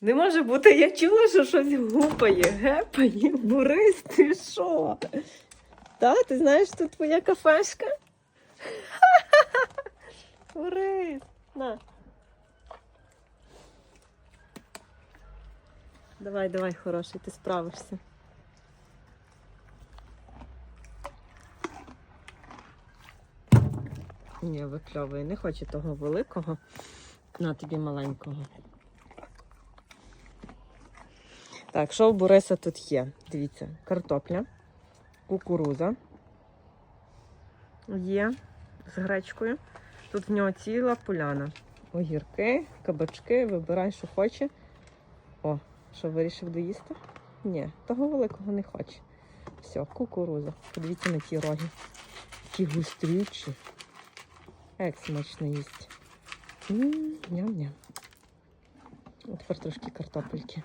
Не може бути, я чула, що щось гупає, гепає, Борис, ти що? Та, ти знаєш, тут твоя кафешка? Борис, на. Давай, давай, хороший, ти справишся. Ні, викльовує, не хоче того великого. На тобі маленького. Так, що в Бориса тут є? Дивіться, картопля, кукуруза є з гречкою. Тут в нього ціла поляна. Огірки, кабачки, вибирай, що хоче. О, що вирішив доїсти? Ні, того великого не хоче. Все, кукуруза. Подивіться на ті роги. Які густрючі. Як смачно їсть. Ням-ням. Тепер трошки картопельки.